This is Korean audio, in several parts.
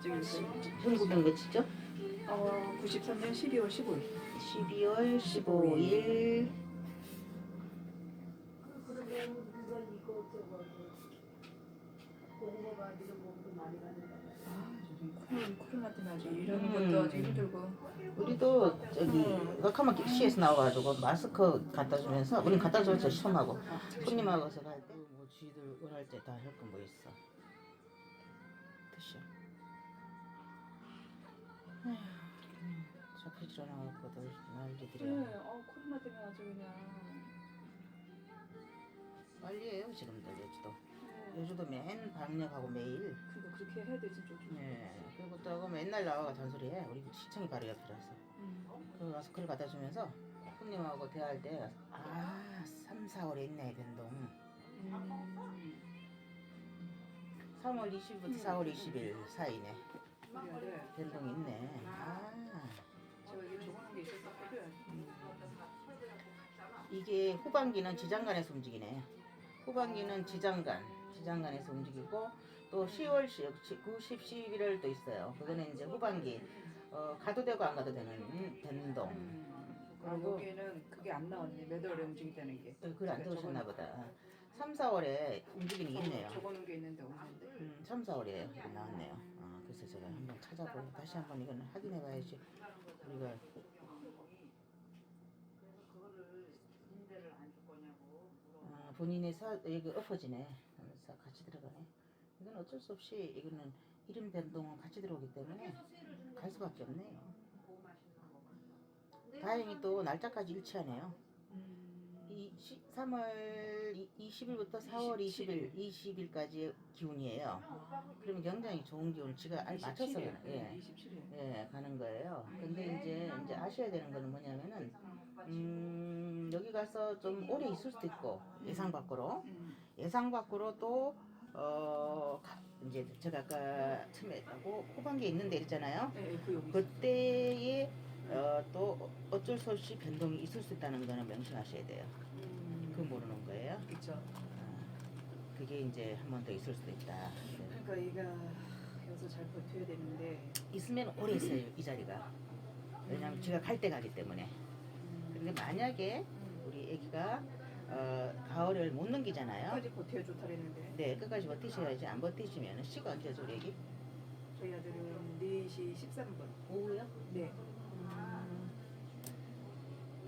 지금 현국은 며칠죠? 어, 93년 12월 15일. 12월 15일 아, 요즘 코로나, 코로나 때문에 아주 일하는 음. 것도 아주 힘들고. 우리도 저기 워커만 시에서 나와가지고 마스크 갖다 주면서 우린 갖다 줘서 시험하고 손님하고 가서 갈때뭐 쥐들 원할 때 다할거뭐 있어 에휴 잡히질 않았거든 난리들이야 네, 어, 코로나 때문에 아주 그냥. 빨리해요 지금도 여주도 네. 여주도 맨 방역하고 매일 그러니까 그렇게 해야 되지, 좀. 좀. 네 그리고 또 맨날 나와가 잔소리해 우리 시청이 바로 옆이라서 음. 그 마스크를 갖다 주면서 손님하고 대화할 때 아, 3, 4월에 있네 변동. 음. 3월 20일부터 4월 20일 사이네. 변동이 있네. 아, 제가 이게 적어놓은 게 있어서 그래. 이게 후반기는 지장간에서 움직이네. 후반기는 지장간, 지장간에서 움직이고 또 10월, 10, 9, 10, 11월도 있어요. 그거는 이제 후반기 어, 가도 되고 안 가도 되는 변동. 음. 아, 그리고- 여기는 그게 안 나왔네. 몇 월에 움직인다는 게. 어, 그걸 안 들으셨나 보다. 3, 4월에 움직이는 게 있네요. 적어놓은 게 있는데 없는데. 음, 3, 4월에 이거 나왔네요. 아, 그래서 제가 한번 찾아보고 다시 한번 이거는 확인해 봐야지. 우리가 아, 본인의 사 이거 엎어지네. 하면서 같이 들어가네. 이건 어쩔 수 없이 이거는 이름 변동은 같이 들어오기 때문에 갈 수밖에 없네요. 다행히 또 날짜까지 일치하네요. 음. 이 시, 3월 20일부터 4월 20일 20일까지의 기운이에요. 그러면 굉장히 좋은 기운을 지가 알 맞춰서. 예. 27일. 예, 가는 거예요. 근데 이제 이제 아셔야 되는 거는 뭐냐면은 음, 여기 가서 좀 오래 있을 수도 있고 예상 밖으로 음. 예상 밖으로 또 어, 가- 이제 제가 아까 처음에 하고 후반기에 있는데 있잖아요. 네, 그. 그때에 어, 또 어쩔 수 없이 변동이 있을 수 있다는 거는 명심하셔야 돼요. 음. 그 모르는 거예요. 아, 그게 이제 한 번 더 있을 수도 있다. 네. 그러니까 얘가 여기서 잘 버텨야 되는데. 있으면 오래 있어요 이 자리가. 왜냐면 제가 갈 때 가기 때문에. 근데 만약에 우리 애기가 어, 가을을 못 넘기잖아요. 끝까지 버텨야 좋다 그랬는데. 네, 끝까지 버티셔야지. 안 버티시면 시가 언제죠, 우리 애기? 저희 아들은 4시 13분. 오후요? 네.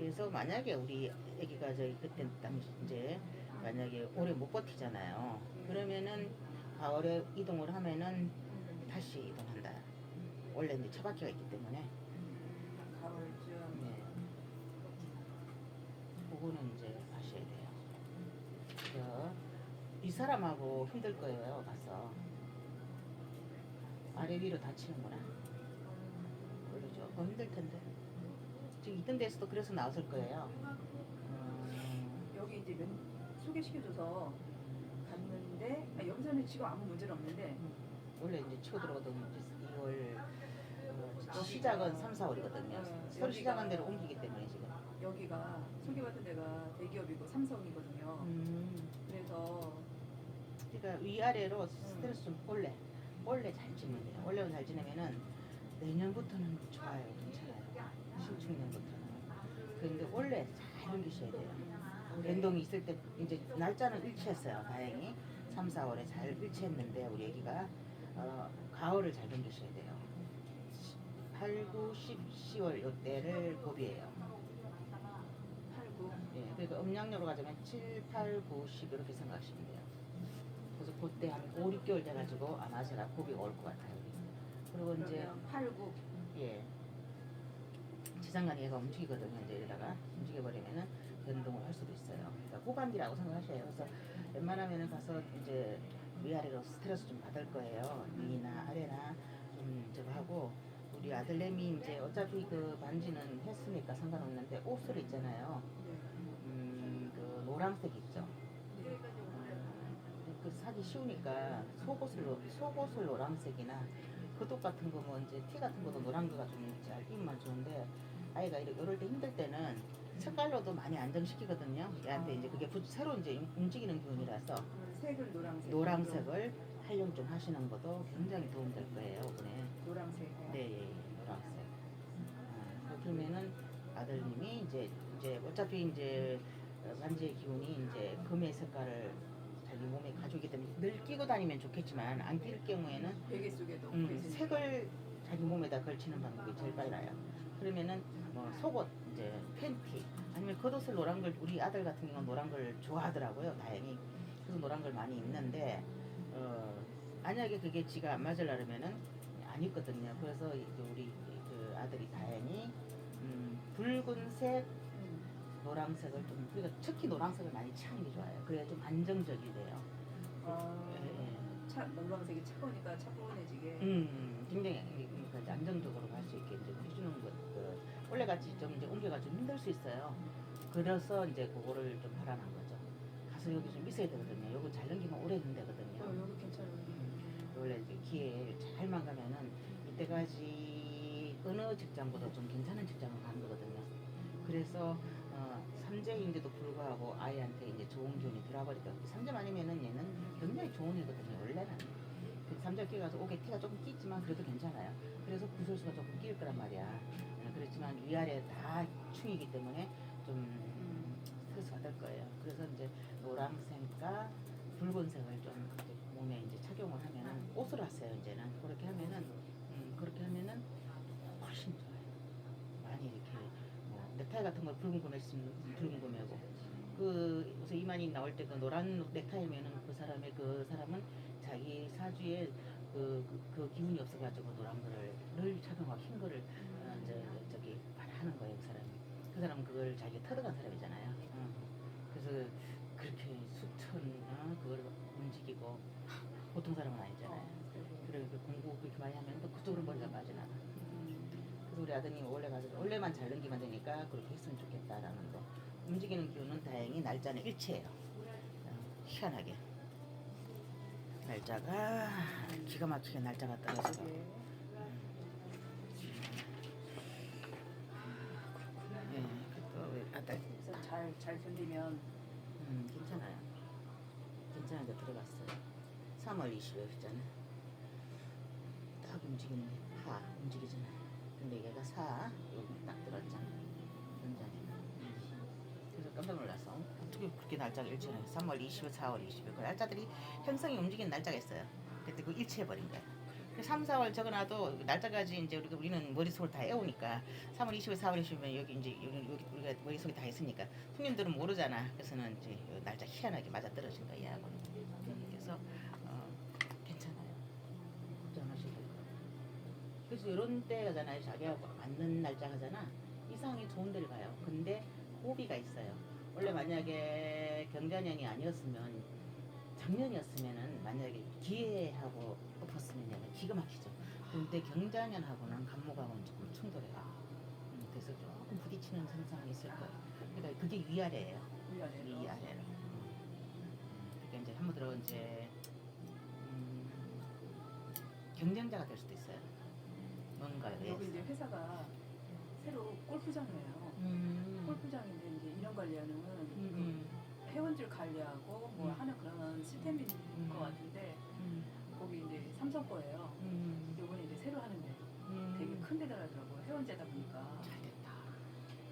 그래서 만약에 우리 애기가 저희 그때 당시 이제 만약에 오래 못 버티잖아요. 그러면은 가을에 이동을 하면은 다시 이동한다. 원래 이제 처박기가 있기 때문에. 가을쯤. 네. 그거는 이제 아셔야 돼요. 그래서 이 사람하고 힘들 거예요, 가서. 아래 위로 다치는구나. 그러죠. 더 힘들 텐데. 지금 있던 데서도 그래서 나왔을 거예요. 음, 여기 이제 면, 소개시켜줘서 갔는데 아, 여기서는 지금 아무 문제는 없는데 원래 이제 치고 들어오던 이제 2월 어, 시작은 3, 4월이거든요. 네, 새로 여기가- 시작한 데로 옮기기 때문에 지금. 여기가 소개받은 데가 대기업이고 삼성이거든요. 음. 그래서 그러니까 위아래로 스트레스 좀 올래 올래 잘 지내면 돼요 원래 잘 지내면은 내년부터는 좋아요 괜찮아요 신축년부터는 그런데 원래 잘 넘기셔야 돼요. 변동이 있을 때 이제 날짜는 일치했어요 다행히. 3, 4월에 잘 일치했는데 우리 애기가 어, 가을을 잘 넘기셔야 돼요. 8, 9, 10, 10월 이때를 고비예요. 8, 9 예, 그러니까 음량으로 가자면 7, 8, 9, 10 이렇게 생각하시면 돼요. 그래서 그때 한 5, 6개월 돼가지고 아마 제가 고비가 올 것 같아요. 그리고 이제 그러면 8, 9 예 지장간 얘가 움직이거든요. 이제 이러다가 움직여버리면은 변동을 할 수도 있어요. 그러니까 후반기라고 생각하셔요. 그래서 웬만하면은 가서 이제 위아래로 스트레스 좀 받을 거예요. 위나 아래나 좀 저거 하고 우리 아들내미 이제 어차피 그 반지는 했으니까 상관없는데 옷을 있잖아요. 네. 음, 그 노란색 있죠. 음, 그 사기 쉬우니까 속옷을 노- 속옷을 노란색이나 겉옷 같은 거뭐 이제 티 같은 것도 노란 거가 좀잘 입으면 좋은데 아이가 이럴 이럴 때 힘들 때는 색깔로도 많이 안정시키거든요. 얘한테 이제 그게 부- 새로 이제 움직이는 기운이라서 색을 노란색 노란색을 활용 좀 하시는 것도 굉장히 도움될 거예요, 이번에. 노란색. 네, 예, 예, 노란색. 어, 그러면은 아들님이 이제 이제 어차피 이제 어, 반지의 기운이 이제 금의 색깔을 자기 몸에 가지고 때문에 늘 끼고 다니면 좋겠지만 안낄 경우에는 베개 속에도 음. 색을 자기 몸에다 걸치는 방법이 제일 빨라요. 그러면은 뭐 속옷 이제 팬티 아니면 겉옷을 노란 걸 우리 아들 같은 경우는 노란 걸 좋아하더라고요. 다행히 그래서 노란 걸 많이 입는데 어, 만약에 그게 지가 안 맞으려면은 안 입거든요. 그래서 우리 그 아들이 다행히 음, 붉은색 음. 노란색을 좀 그러니까 특히 노란색을 많이 취하는 게 좋아요. 그래야 좀 안정적이 돼요. 아, 예, 예. 차, 노란색이 차가우니까 차가워지게. 음, 굉장히 그러니까 이제 안정적으로 갈 수 있게 이제 해주는 것, 그 원래 같이 좀 이제 옮겨가 좀 힘들 수 있어요. 그래서 이제 그거를 좀 하라는 거죠. 가서 여기 좀 있어야 되거든요. 여기 잘 넘기면 오래 있는 데거든요. 어, 여기 괜찮아요. 음, 원래 이제 기회에 잘만 가면은 이때까지 어느 직장보다 좀 괜찮은 직장을 가는 거거든요. 그래서 어, 삼재인데도 불구하고 아이한테 이제 좋은 기운이 들어버리다. 삼재 아니면은 얘는 굉장히 좋은 애거든요. 원래는. 그 삼재 끼가서 옥에 티가 조금 끼지만 그래도 괜찮아요. 그래서 구설수가 조금 끼일 거란 말이야. 어, 그렇지만 위아래 다 충이기 때문에 좀 음, 스트레스 받을 거예요. 그래서 이제 노란색과 붉은색을 좀 몸에 이제 착용을 하면은 옷을 왔어요 이제는 그렇게 하면은 음, 그렇게 하면은 훨씬 좋아요. 많이 이렇게 뭐 넥타이 같은 걸 붉은 거 맸으면 붉은 거 매고 그 요새 이만희 나올 때 그 노란 넥타이면은 그 사람의 그 사람은 자기 사주에 그, 그, 그 기운이 없어가지고 노란 거를 늘 착용하고 흰 거를 어, 이제 저기 하는 거예요 그 사람이. 그 사람은 그걸 자기가 터득한 사람이잖아요. 어. 그래서 그렇게 수천 어, 그걸 움직이고 보통 사람은 아니잖아요. 그래. 그 공부 그렇게 많이 하면 또 그쪽으로 머리가 빠져나가 그래서 우리 아드님 원래 가서 원래만 잘 넘기면 되니까 그렇게 했으면 좋겠다라는 거. 움직이는 기운은 다행히 날짜는 일치예요. 어, 희한하게 날짜가 기가 막히게 날짜가 떨어지고 네. 예, 그래서 잘, 잘 견디면 음, 괜찮아요. 괜찮은데 들어갔어요. 3월 20일이잖아. 딱 움직이네. 하 움직이잖아요. 근데 얘가 사 여기 딱 들었잖아. 굉장히. 깜짝 놀랐어. 어떻게 그렇게 날짜가 일치하냐. 3월 20일, 4월 20일. 그 날짜들이 현상이 움직이는 날짜가 있어요. 그때 그 일치해버린 거야. 그 3, 4월 적어놔도 날짜까지 이제 우리가 우리는 머릿속을 다 애우니까 3월 20일, 4월 20일면 여기 이제 여기, 우리가 머릿속에 다 있으니까 손님들은 모르잖아. 그래서는 이제 요 날짜 희한하게 맞아 떨어진 거야. 얘하고는. 음, 그래서 어, 괜찮아요. 걱정하셔도 돼요. 그래서 이런 때가잖아요. 자기하고 맞는 날짜가잖아. 이상하게 좋은 데를 가요. 근데 호비가 있어요. 원래 만약에 경자년이 아니었으면 작년이었으면은 만약에 기회하고 엎었으면 얘는 기가 막히죠. 근데 경자년하고는 간목하고는 조금 충돌해요. 음, 그래서 조금 부딪히는 현상이 있을 거예요. 그러니까 그게 위아래예요. 위아래로. 위아래로. 그러니까 이제 한번 들어 이제 음, 경쟁자가 될 수도 있어요. 뭔가에 여기. 이제 회사가 새로 골프장이에요. 음, 골프장인데 이제 인원 관리하는 음, 그 음, 회원들 관리하고 뭐 음. 하는 그런 시스템인 음. 것 같은데 음, 거기 이제 삼성 거예요. 음, 이번에 이제 새로 하는데 음. 되게 큰 데더라고요. 회원제다 보니까. 잘 됐다.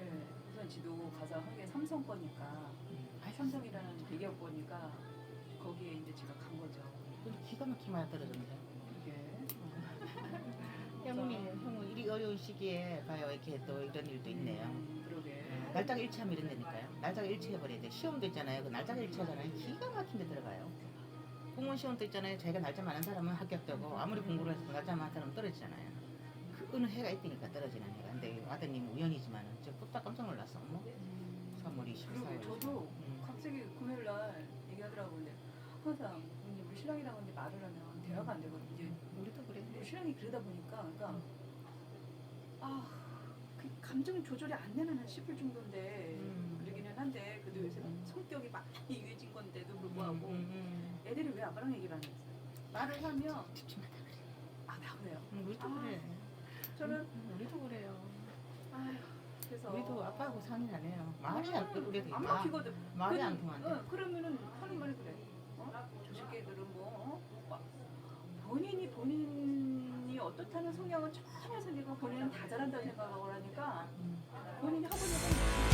예. 우선 지도 가서 한 게 삼성 거니까 음. 아, 삼성이라는 대기업 거니까 거기에 이제 제가 간 거죠. 근데 기가 막히게 많이 떨어졌는데. 이게 형님, 형은 일이 어려운 시기에 봐요. 이렇게 또 이런 일도 있네요. 음, 그러게. 날짜가 일치하면 이런 데니까요. 날짜가 일치해버려야 돼. 시험도 있잖아요. 그 날짜가 일치하잖아요. 기가 막힌 데 들어가요. 공무원 시험도 있잖아요. 자기가 날짜 많은 사람은 합격되고 아무리 공부를 해서 날짜 많은 사람은 떨어지잖아요. 그 어느 해가 있으니까 떨어지는 해가. 근데 아드님 우연이지만은 저 뚝딱 깜짝 놀랐어. 뭐 3월 24일. 그러게 저도 음. 갑자기 금요일 날 얘기하더라고요. 항상 이제 우리 신랑이랑 이제 말을 하면 대화가 안 되거든요. 이제 우리도 그래. 우리 신랑이 그러다 보니까 그러니까 아, 그 감정 조절이 안 되나 싶을 정도인데 음. 그러기는 한데 그래도 요새 성격이 많이 유해진 건데도 불구하고 음, 음, 애들이 왜 아빠랑 얘기를 안 했어요? 말을 하면 음. 집중하다 그래. 아나 그래요. 음, 우리도 아, 그래. 저는 음, 우리도 그래요. 아휴 그래서 우리도 아빠하고 상의 안 해요. 말이 안 우리 안 말- 막히거든. 말이 안 통한대. 어, 그러면은 하는 말이 그래. 어? 저 새끼들은 뭐 어떻다는 성향은 조금만 생기고 본인은 다 잘한다고 생각하고 그러니까 음. 본인이 하고 싶은